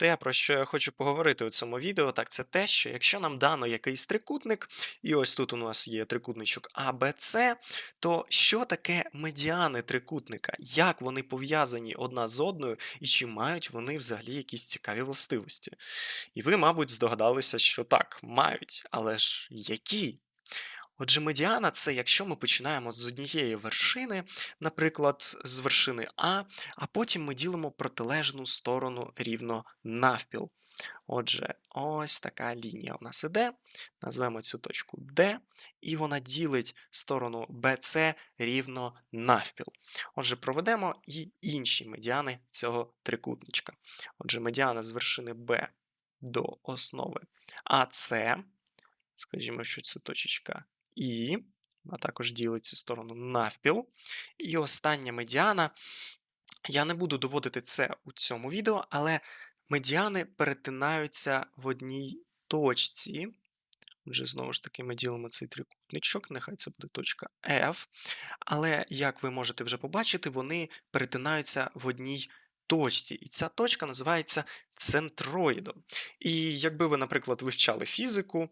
Те, про що я хочу поговорити у цьому відео, так це те, що якщо нам дано якийсь трикутник, і ось тут у нас є трикутничок ABC, то що таке медіани трикутника? Як вони пов'язані одна з одною, і чи мають вони взагалі якісь цікаві властивості? І ви, мабуть, здогадалися, що так, мають, але ж які? Отже, медіана це якщо ми починаємо з однієї вершини, наприклад, з вершини А, а потім ми ділимо протилежну сторону рівно навпіл. Отже, ось така лінія у нас іде. Назвемо цю точку D, і вона ділить сторону BC рівно навпіл. Отже, проведемо і інші медіани цього трикутничка. Отже, медіана з вершини B до основи АС, скажімо, що це точечка і вона також ділить цю сторону навпіл. І остання медіана. Я не буду доводити це у цьому відео, але медіани перетинаються в одній точці. Отже, знову ж таки, ми ділимо цей трикутничок, нехай це буде точка F. Але, як ви можете вже побачити, вони перетинаються в одній точці. І ця точка називається центроїдом. І якби ви, наприклад, вивчали фізику,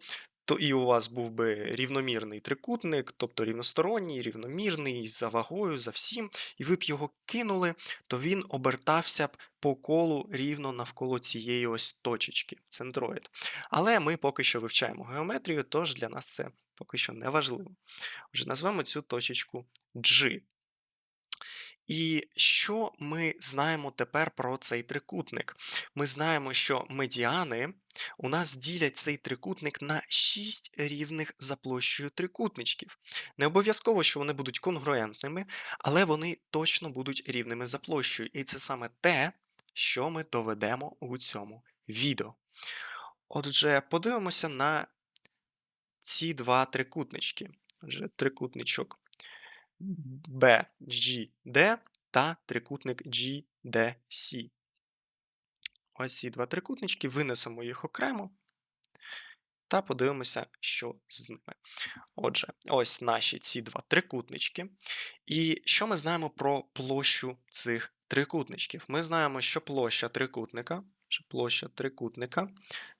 то і у вас був би рівномірний трикутник, тобто рівносторонній, рівномірний, за вагою, за всім, і ви б його кинули, то він обертався б по колу рівно навколо цієї ось точечки, центроїд. Але ми поки що вивчаємо геометрію, тож для нас це поки що не важливо. Отже, назвемо цю точечку G. І що ми знаємо тепер про цей трикутник? Ми знаємо, що медіани у нас ділять цей трикутник на 6 рівних за площею трикутничків. Не обов'язково, що вони будуть конгруентними, але вони точно будуть рівними за площею. І це саме те, що ми доведемо у цьому відео. Отже, подивимося на ці два трикутнички. Отже, трикутничок BGD та трикутник GDC. Ось ці два трикутнички, винесемо їх окремо та подивимося, що з ними. Отже, ось наші ці два трикутнички. І що ми знаємо про площу цих трикутничків? Ми знаємо, що площа трикутника, що площа трикутника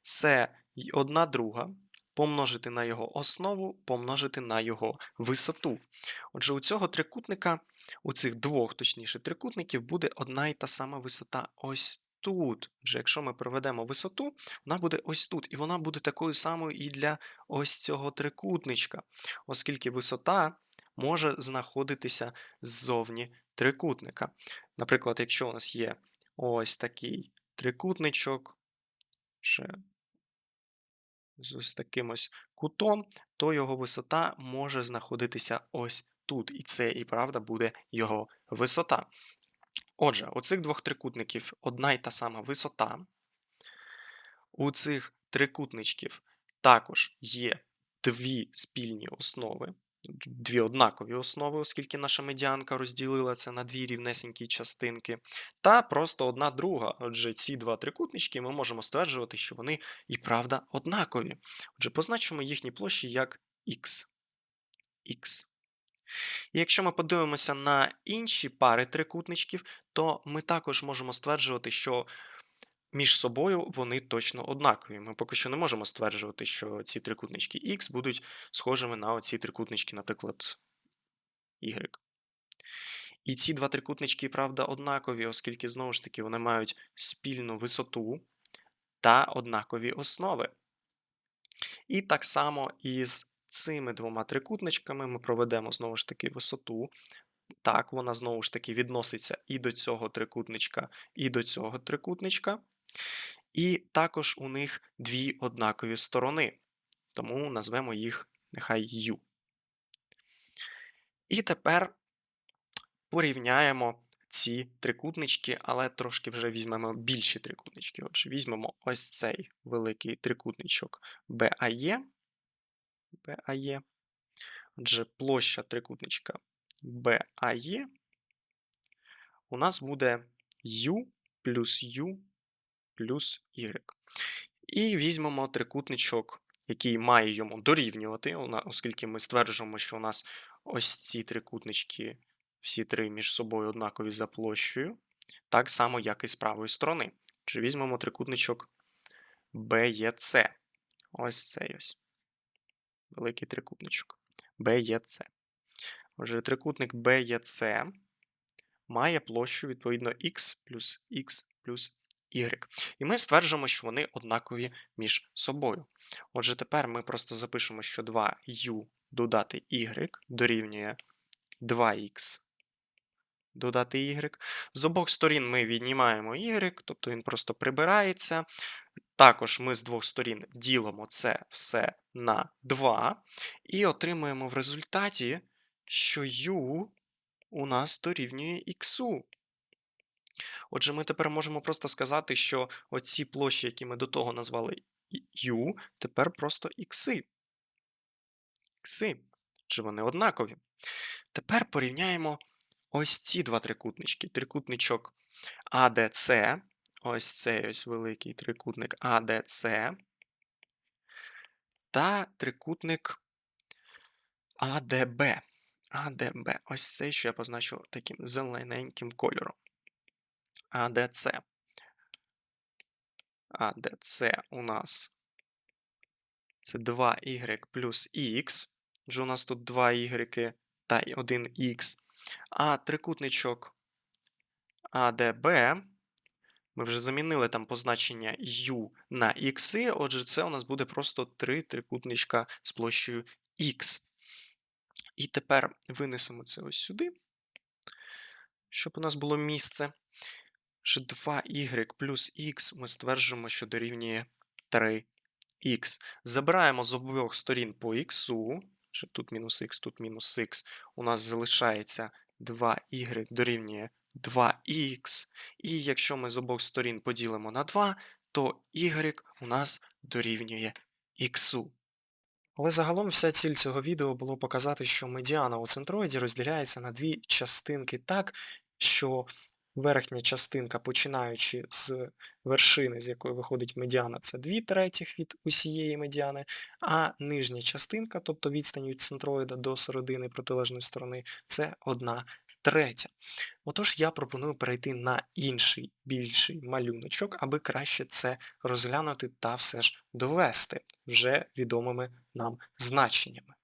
це одна друга помножити на його основу, помножити на його висоту. Отже, у цього трикутника, у цих двох, точніше, трикутників, буде одна і та сама висота ось тут. Отже, якщо ми проведемо висоту, вона буде ось тут. І вона буде такою самою і для ось цього трикутничка, оскільки висота може знаходитися ззовні трикутника. Наприклад, якщо у нас є ось такий трикутничок, ще з ось таким ось кутом, то його висота може знаходитися ось тут. І це і правда буде його висота. Отже, у цих двох трикутників одна й та сама висота. У цих трикутничків також є дві спільні основи дві однакові основи, оскільки наша медіанка розділила це на дві рівнесенькі частинки, та просто одна друга. Отже, ці два трикутнички ми можемо стверджувати, що вони і правда однакові. Отже, позначимо їхні площі як х. Х. І якщо ми подивимося на інші пари трикутничків, то ми також можемо стверджувати, що між собою вони точно однакові. Ми поки що не можемо стверджувати, що ці трикутнички X будуть схожими на оці трикутнички, наприклад, Y. І ці два трикутнички, правда, однакові, оскільки, знову ж таки, вони мають спільну висоту та однакові основи. І так само із цими двома трикутничками ми проведемо знову ж таки висоту. Так, вона знову ж таки відноситься і до цього трикутничка, і до цього трикутничка. І також у них дві однакові сторони, тому назвемо їх нехай U. І тепер порівняємо ці трикутнички, але трошки вже візьмемо більші трикутнички. Отже, візьмемо ось цей великий трикутничок BAE. BAE. Отже, площа трикутничка BAE у нас буде U плюс U плюс y. І візьмемо трикутничок, який має йому дорівнювати, оскільки ми стверджуємо, що у нас ось ці трикутнички, всі три між собою однакові за площею, так само, як і з правої сторони. Отже, візьмемо трикутничок BEC. Ось цей ось. Великий трикутничок. BEC. Отже, трикутник BEC має площу відповідно x плюс x плюс y. І ми стверджуємо, що вони однакові між собою. Отже, тепер ми просто запишемо, що 2u додати y дорівнює 2х додати y. З обох сторін ми віднімаємо y, тобто він просто прибирається. Також ми з двох сторін ділимо це все на 2 і отримуємо в результаті, що u у нас дорівнює x. Отже, ми тепер можемо просто сказати, що оці площі, які ми до того назвали u, тепер просто ікси. Ікси. Чи вони однакові? Тепер порівняємо ось ці два трикутнички. Трикутничок ADC, ось цей ось великий трикутник ADC, та трикутник ADB. ADB. Ось цей, що я позначу таким зелененьким кольором. ADC. ADC у нас це 2y плюс x. Отже, у нас тут 2y та 1x. А трикутничок ADB. Ми вже замінили там позначення u на x, отже, це у нас буде просто три трикутничка з площею x. І тепер винесемо це ось сюди, щоб у нас було місце. Що 2y плюс x ми стверджуємо, що дорівнює 3х. Забираємо з обох сторін по х, тут мінус х, тут мінус х. У нас залишається 2y дорівнює 2х. І якщо ми з обох сторін поділимо на 2, то y у нас дорівнює х. Але загалом вся ціль цього відео було показати, що медіана у центроїді розділяється на дві частинки так, що верхня частинка, починаючи з вершини, з якої виходить медіана, це 2 третіх від усієї медіани, а нижня частинка, тобто відстань від центроїда до середини протилежної сторони, це 1 третя. Отож, я пропоную перейти на інший більший малюночок, аби краще це розглянути та все ж довести вже відомими нам значеннями.